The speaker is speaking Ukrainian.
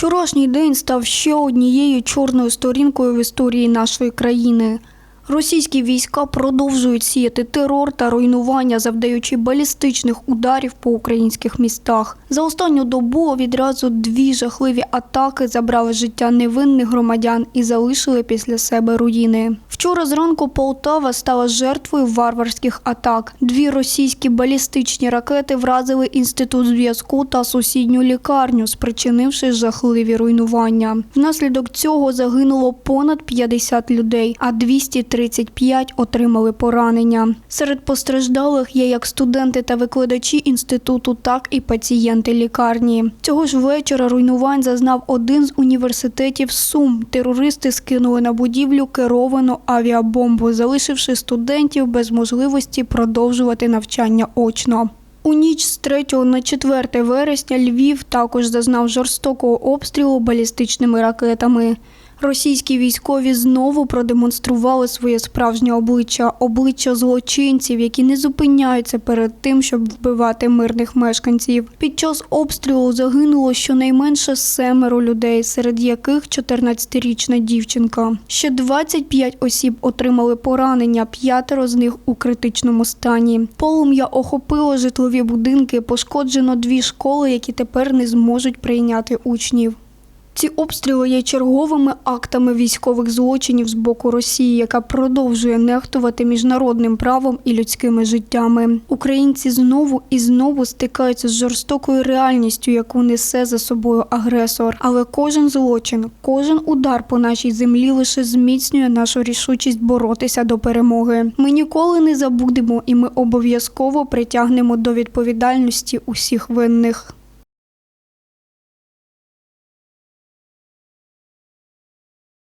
Вчорашній день став ще однією чорною сторінкою в історії нашої країни. Російські війська продовжують сіяти терор та руйнування, завдаючи балістичних ударів по українських містах. За останню добу відразу дві жахливі атаки забрали життя невинних громадян і залишили після себе руїни. Вчора зранку Полтава стала жертвою варварських атак. Дві російські балістичні ракети вразили інститут зв'язку та сусідню лікарню, спричинивши жахливі руйнування. Внаслідок цього загинуло понад 50 людей, а 235 отримали поранення. Серед постраждалих є як студенти та викладачі інституту, так і пацієнти лікарні. Цього ж вечора руйнувань зазнав один з університетів Сум. Терористи скинули на будівлю керовану авіабомбу, залишивши студентів без можливості продовжувати навчання очно. У ніч з 3 на 4 вересня Львів також зазнав жорстокого обстрілу балістичними ракетами. Російські військові знову продемонстрували своє справжнє обличчя обличчя злочинців, які не зупиняються перед тим, щоб вбивати мирних мешканців. Під час обстрілу загинуло щонайменше семеро людей, серед яких 14-річна дівчинка. Ще 25 осіб отримали поранення, п'ятеро з них у критичному стані. Полум'я охопило житлові будинки, пошкоджено дві школи, які тепер не зможуть прийняти учнів. Ці обстріли є черговими актами військових злочинів з боку Росії, яка продовжує нехтувати міжнародним правом і людськими життями. Українці знову і знову стикаються з жорстокою реальністю, яку несе за собою агресор. Але кожен злочин, кожен удар по нашій землі лише зміцнює нашу рішучість боротися до перемоги. Ми ніколи не забудемо, і ми обов'язково притягнемо до відповідальності усіх винних.